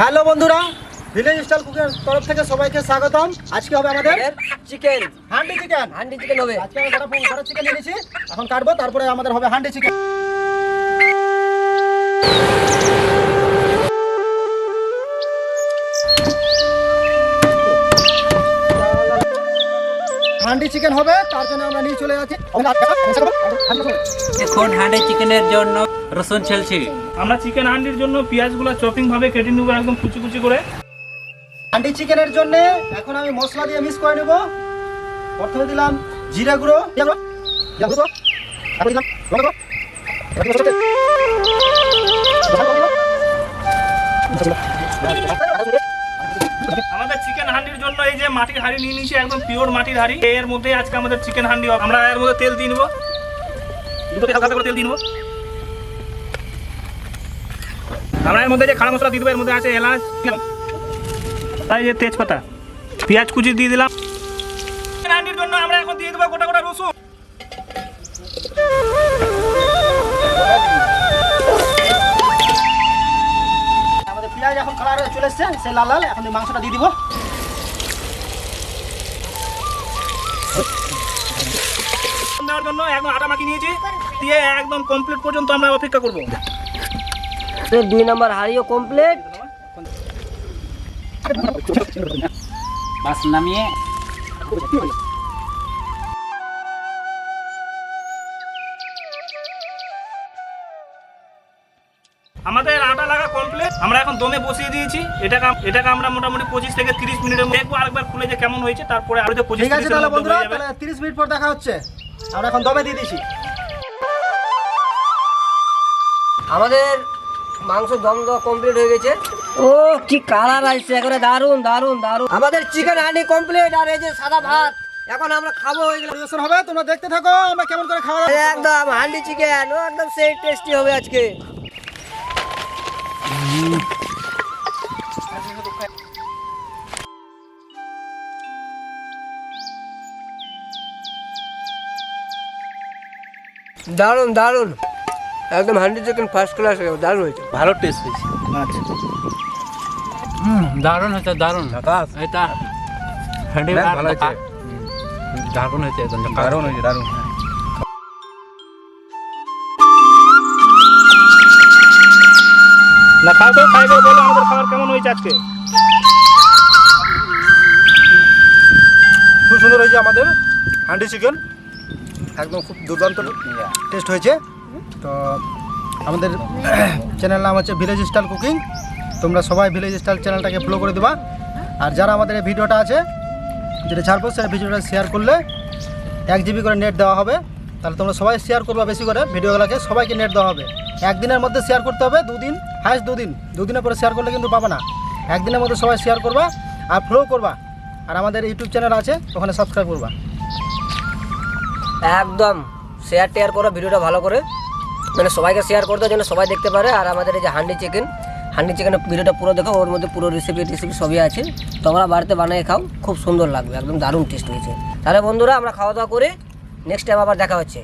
Hello বন্ধুরা village style কুকের তরফ থেকে সবাইকে স্বাগতম। আজকে হবে আমাদের chicken handi chicken handi chicken হবে। আজকে আমি গোটা গোটা চিকেন নিয়ে নিয়েছি এখন কাটবো তারপরে আমাদের হবে হান্ডি চিকেন হান্ডি চিকেন হবে তার জন্য আমরা নিয়ে চলে যাচ্ছি। এখন হাঁড়ি চিকেনের জন্য রসুন ছেলছি। আমরা চিকেন হান্ডির জন্য পেঁয়াজগুলো চপিং ভাবে কেটে নেব একদম কুচি কুচি করে। হান্ডি চিকেনের জন্য এখন আমি মশলা দিয়ে মিক্স করে নেব। প্রথমে দিলাম জিরা গুঁড়ো। আমাদের চিকেন হান্ডির জন্য এই যে মাটির হাঁড়ি নিয়ে নিয়েছি একদম পিওর মাটির হাঁড়ি। এর মধ্যে আজকে আমাদের চিকেন হান্ডি হবে। আমরা এর মধ্যে তেল দিয়ে নেব। তেল দিয়ে নেব। আমরা এর মধ্যে যে খাড়া মশলা দিয়ে দেবো এর মধ্যে আছে এলাচ তাই যে তেজপাতা। পেঁয়াজ কুচি দিয়ে দিলাম। হান্ডির জন্য আমরা এখন দিয়ে দেবো গোটা গোটা রসুন। আমাদের পেঁয়াজ এখন কালার চলে এসছে সেই লাল লাল এখন মাংসটা দিয়ে দিব। দেওয়ার জন্য একদম আটা মাখি নিয়েছি দিয়ে একদম কমপ্লিট পর্যন্ত আমরা অপেক্ষা করব। দুই নম্বর হাড়িও কমপ্লিট বাস নামিয়ে আমাদের আটা লাগা কমপ্লিট আমরা এখন দমে বসিয়ে দিয়েছি। এটাকে এটাকে আমরা মোটামুটি পঁচিশ থেকে তিরিশ মিনিটের মধ্যে দেখব আরেকবার খুলে যে কেমন হয়েছে তারপরে আরও যে পঁচিশ তাহলে বন্ধুরা তাহলে তিরিশ মিনিট পর দেখা হচ্ছে। আমরা এখন দমে দিয়ে দিয়েছি। আমাদের মাংস দম দেওয়া কমপ্লিট হয়ে গেছে। ও কি কালার আসছে একেবারে দারুণ দারুণ দারুণ আমাদের চিকেন হান্ডি কমপ্লিট আর এই যে সাদা ভাত এখন আমরা খাব পরিবেশন হবে তোমরা দেখতে থাকো আমরা কেমন করে খাওয়া একদম হান্ডি চিকেন ও একদম সেই টেস্টি হবে আজকে। দারুণ দারুণ একদম হান্ডি চিকেন ফার্স্ট ক্লাস দারুণ হয়েছে। ভালো টেস্ট হয়েছে। হুম দারুণ হয়েছে দারুণ। এটা না, ভাত ভালো হয়েছে। দারুণ হয়েছে একদম। দারুণ হয়েছে দারুণ। না খাও তো খাই করে বলো আমাদের খাবার কেমন হয়েছে আজকে? খুব সুন্দর হয়েছে আমাদের হান্ডি চিকেন। একদম খুব দুর্দান্ত টেস্ট হয়েছে। তো আমাদের চ্যানেল নাম হচ্ছে ভিলেজ স্টাইল কুকিং তোমরা সবাই ভিলেজ স্টাইল চ্যানেলটাকে ফলো করে দেবা। আর যারা আমাদের এই ভিডিওটা আছে, যেটা ছাড়বো, সেই ভিডিওটা শেয়ার করলে এক জিবি করে নেট দেওয়া হবে। তাহলে তোমরা সবাই শেয়ার করবা বেশি করে ভিডিওগুলোকে, সবাইকে নেট দেওয়া হবে। একদিনের মধ্যে শেয়ার করতে হবে দুদিন হাইস্ট দুদিন। দুদিনের পরে শেয়ার করলে কিন্তু পাবে না। একদিনের মধ্যে সবাই শেয়ার করবা আর ফলো করবা। আর আমাদের ইউটিউব চ্যানেল আছে, ওখানে সাবস্ক্রাইব করবা। একদম। শেয়ার টেয়ার করো, ভিডিওটা ভালো করে। মানে সবাইকে শেয়ার করে যেন সবাই দেখতে পারে। আর আমাদের এই যে হান্ডি চিকেন হান্ডি চিকেনের ভিডিওটা পুরো দেখো, ওর মধ্যে পুরো রেসিপি টেসিপি সবই আছে। তোমরা বাড়িতে বানিয়ে খাও, খুব সুন্দর লাগবে, একদম দারুণ টেস্ট হয়েছে। তাহলে বন্ধুরা, আমরা খাওয়া দাওয়া করে নেক্সট টাইম আবার দেখা হচ্ছে।